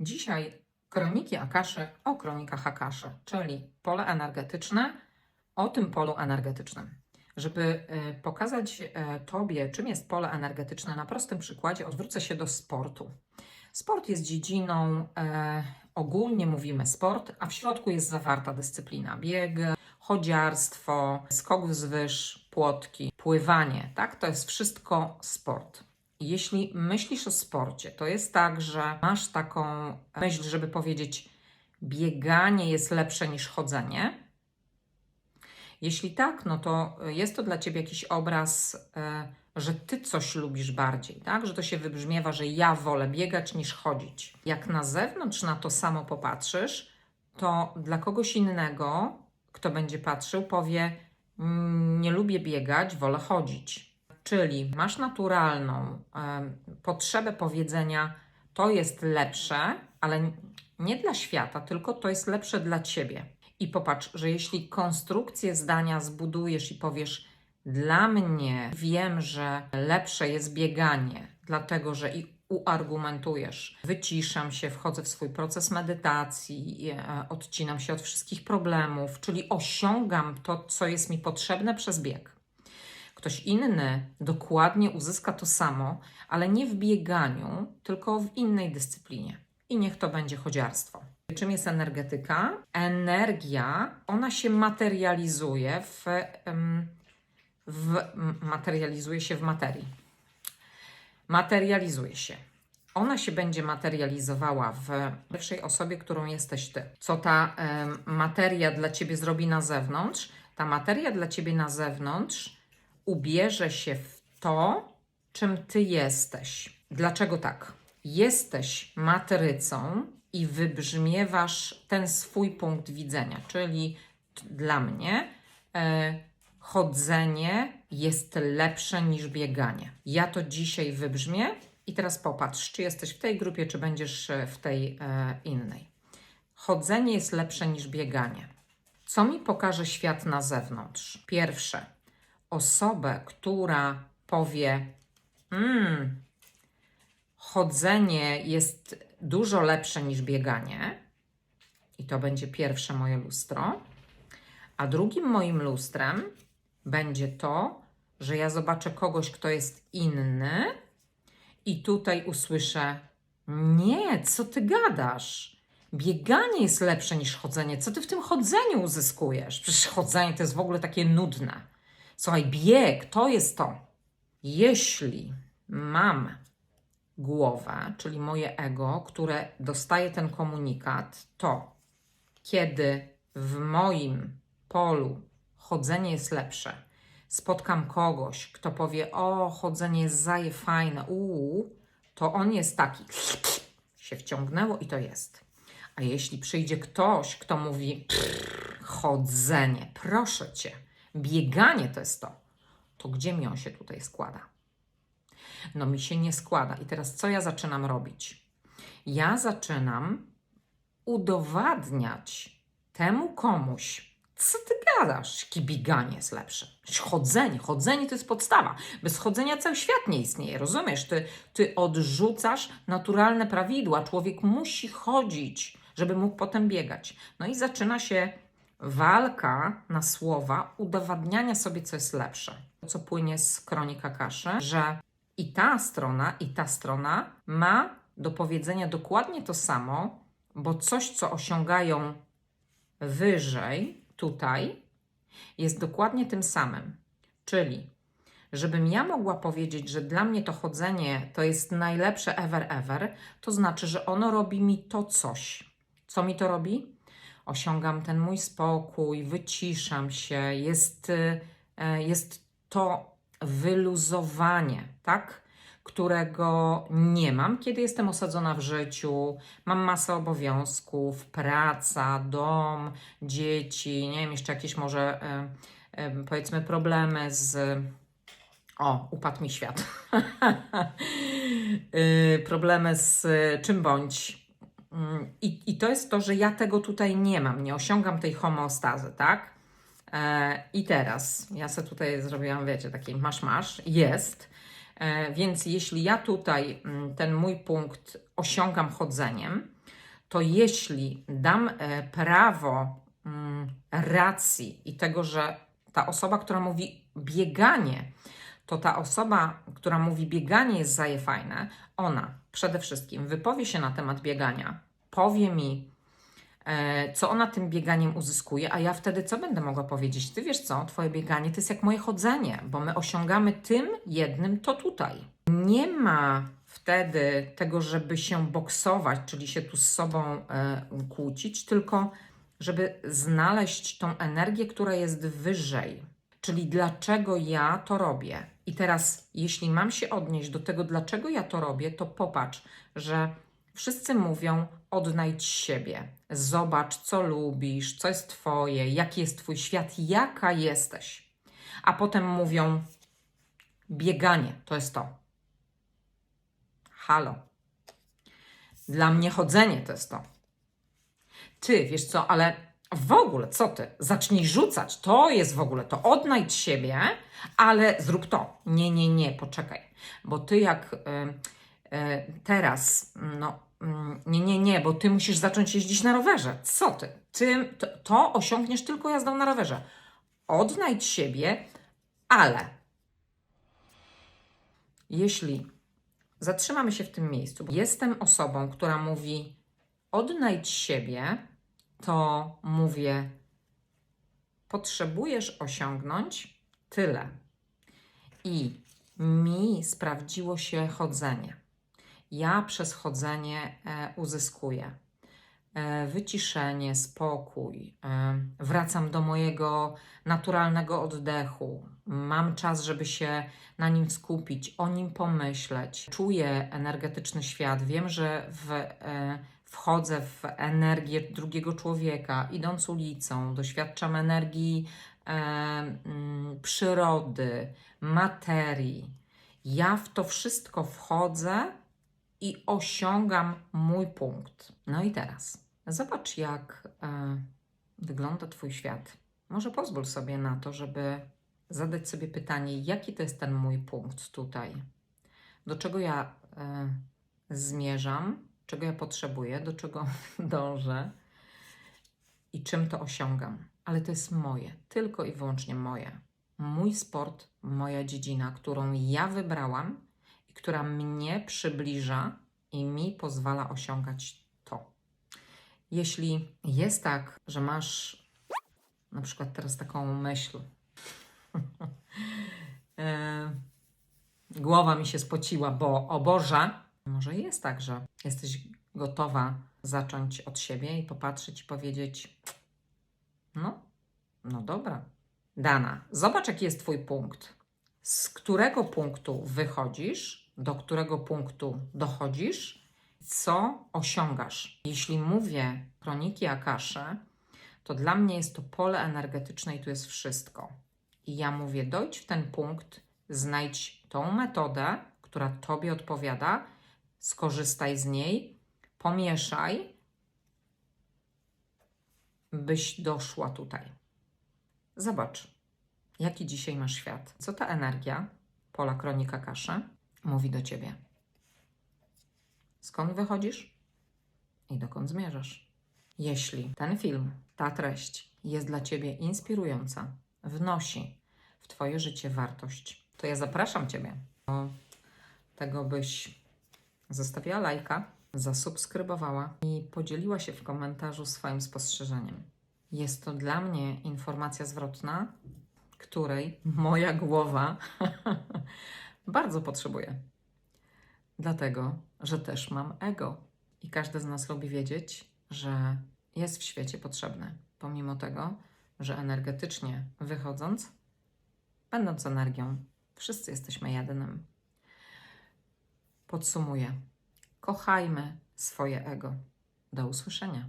Dzisiaj kroniki Akaszy o kronikach Akaszy, czyli pole energetyczne o tym polu energetycznym. Żeby y, pokazać y, Tobie, czym jest pole energetyczne, na prostym przykładzie odwrócę się do sportu. Sport jest dziedziną, e, ogólnie mówimy sport, a w środku jest zawarta dyscyplina bieg, chodziarstwo, skok wzwyż, płotki, pływanie. Tak, to jest wszystko sport. Jeśli myślisz o sporcie, to jest tak, że masz taką myśl, żeby powiedzieć, bieganie jest lepsze niż chodzenie. Jeśli tak, no to jest to dla ciebie jakiś obraz, e, że ty coś lubisz bardziej, tak? Że to się wybrzmiewa, że ja wolę biegać niż chodzić. Jak na zewnątrz na to samo popatrzysz, to dla kogoś innego, kto będzie patrzył, powie: "Mm, Nie lubię biegać, wolę chodzić. Czyli masz naturalną em, potrzebę powiedzenia: To jest lepsze, ale nie dla świata, tylko to jest lepsze dla ciebie. I popatrz, że jeśli konstrukcję zdania zbudujesz i powiesz, dla mnie wiem, że lepsze jest bieganie, dlatego że i uargumentujesz, wyciszam się, wchodzę w swój proces medytacji, e, odcinam się od wszystkich problemów, czyli osiągam to, co jest mi potrzebne przez bieg. Ktoś inny dokładnie uzyska to samo, ale nie w bieganiu, tylko w innej dyscyplinie. I niech to będzie chodziarstwo. Czym jest energetyka? Energia, ona się materializuje w, w materializuje się w materii. Materializuje się. Ona się będzie materializowała w pierwszej osobie, którą jesteś ty. Co ta em, materia dla ciebie zrobi na zewnątrz? Ta materia dla ciebie na zewnątrz ubierze się w to, czym ty jesteś. Dlaczego tak? Jesteś matrycą i wybrzmiewasz ten swój punkt widzenia, czyli dla mnie e, chodzenie jest lepsze niż bieganie. Ja to dzisiaj wybrzmię i teraz popatrz, czy jesteś w tej grupie, czy będziesz e, w tej e, innej. Chodzenie jest lepsze niż bieganie. Co mi pokaże świat na zewnątrz? Pierwsze, osobę, która powie: "Mm, chodzenie jest dużo lepsze niż bieganie, i to będzie pierwsze moje lustro. A drugim moim lustrem będzie to, że ja zobaczę kogoś, kto jest inny, i tutaj usłyszę: Nie, co ty gadasz? Bieganie jest lepsze niż chodzenie. Co ty w tym chodzeniu uzyskujesz? Przecież chodzenie to jest w ogóle takie nudne. Słuchaj, bieg to jest to. Jeśli mam głowę, czyli moje ego, które dostaje ten komunikat, to kiedy w moim polu chodzenie jest lepsze, spotkam kogoś, kto powie: O, chodzenie jest zaje fajne, uuu, to on jest taki. Się wciągnęło i to jest. A jeśli przyjdzie ktoś, kto mówi: "Pff, Chodzenie, proszę cię, bieganie to jest to, to gdzie mi on się tutaj składa? No mi się nie składa. I teraz co ja zaczynam robić? Ja zaczynam udowadniać temu komuś, co ty gadasz, jakie bieganie jest lepsze. Chodzenie, chodzenie to jest podstawa. Bez chodzenia cały świat nie istnieje, rozumiesz? Ty, ty odrzucasz naturalne prawidła. Człowiek musi chodzić, żeby mógł potem biegać. No i zaczyna się walka na słowa udowadniania sobie, co jest lepsze. Co płynie z kronika kaszy, że i ta strona, i ta strona ma do powiedzenia dokładnie to samo, bo coś, co osiągają wyżej, tutaj, jest dokładnie tym samym. Czyli, żebym ja mogła powiedzieć, że dla mnie to chodzenie to jest najlepsze ever, ever, to znaczy, że ono robi mi to coś. Co mi to robi? Osiągam ten mój spokój, wyciszam się, jest, y, e, jest to wyluzowanie, tak? Którego nie mam, kiedy jestem osadzona w życiu, mam masę obowiązków, praca, dom, dzieci, nie wiem, jeszcze jakieś może e, e, powiedzmy problemy z. O, upadł mi świat. Y, problemy z czym bądź. Mm, I, I to jest to, że ja tego tutaj nie mam, nie osiągam tej homeostazy, tak? E, I teraz ja sobie tutaj zrobiłam, wiecie, taki masz-masz, jest. E, więc jeśli ja tutaj mm, ten mój punkt osiągam chodzeniem, to jeśli dam e, prawo mm, racji i tego, że ta osoba, która mówi bieganie, to ta osoba, która mówi bieganie jest zaje fajne, ona przede wszystkim wypowie się na temat biegania, powie mi, e, co ona tym bieganiem uzyskuje, a ja wtedy co będę mogła powiedzieć? Ty wiesz co, twoje bieganie to jest jak moje chodzenie, bo my osiągamy tym jednym to tutaj. Nie ma wtedy tego, żeby się boksować, czyli się tu z sobą e, kłócić, tylko żeby znaleźć tą energię, która jest wyżej. Czyli dlaczego ja to robię. I teraz, jeśli mam się odnieść do tego, dlaczego ja to robię, to popatrz, że wszyscy mówią: odnajdź siebie, zobacz, co lubisz, co jest Twoje, jaki jest Twój świat, jaka jesteś. A potem mówią: bieganie to jest to. Halo. Dla mnie chodzenie to jest to. Ty, wiesz co, ale w ogóle, co ty? Zacznij rzucać. To jest w ogóle to. Odnajdź siebie, ale zrób to. Nie, nie, nie, poczekaj. Bo ty jak y, y, teraz, no, mm, nie, nie, nie, bo ty musisz zacząć jeździć na rowerze. Co ty? Ty to, to osiągniesz tylko jazdą na rowerze. Odnajdź siebie, ale jeśli zatrzymamy się w tym miejscu, jestem osobą, która mówi odnajdź siebie, to mówię potrzebujesz osiągnąć tyle. I mi sprawdziło się chodzenie. Ja przez chodzenie e, uzyskuję e, wyciszenie, spokój. E, wracam do mojego naturalnego oddechu. Mam czas, żeby się na nim skupić, o nim pomyśleć. Czuję energetyczny świat. Wiem, że w, wchodzę w energię drugiego człowieka, idąc ulicą, doświadczam energii e, mm, przyrody, materii. Ja w to wszystko wchodzę i osiągam mój punkt. No i teraz zobacz, jak e, wygląda Twój świat. Może pozwól sobie na to, żeby zadać sobie pytanie, jaki to jest ten mój punkt tutaj? Do czego ja e, zmierzam, czego ja potrzebuję, do czego dążę i czym to osiągam. Ale to jest moje, tylko i wyłącznie moje. Mój sport, moja dziedzina, którą ja wybrałam i która mnie przybliża i mi pozwala osiągać to. Jeśli jest tak, że masz na przykład teraz taką myśl, e, głowa mi się spociła, bo o Boże, może jest tak, że jesteś gotowa zacząć od siebie i popatrzeć i powiedzieć: No, no dobra. Dana, zobacz, jaki jest Twój punkt. Z którego punktu wychodzisz, do którego punktu dochodzisz, co osiągasz. Jeśli mówię kroniki Akasze, to dla mnie jest to pole energetyczne i tu jest wszystko. I ja mówię: dojdź w ten punkt, znajdź tą metodę, która Tobie odpowiada skorzystaj z niej, pomieszaj, byś doszła tutaj. Zobacz, jaki dzisiaj masz świat. Co ta energia, pola kronika kaszy, mówi do ciebie? Skąd wychodzisz i dokąd zmierzasz? Jeśli ten film, ta treść jest dla ciebie inspirująca, wnosi w twoje życie wartość, to ja zapraszam ciebie do tego, byś zostawiła lajka, zasubskrybowała i podzieliła się w komentarzu swoim spostrzeżeniem. Jest to dla mnie informacja zwrotna, której moja głowa bardzo potrzebuje. Dlatego, że też mam ego i każdy z nas lubi wiedzieć, że jest w świecie potrzebny, pomimo tego, że energetycznie wychodząc, będąc energią, wszyscy jesteśmy jednym. Podsumuję. Kochajmy swoje ego. Do usłyszenia.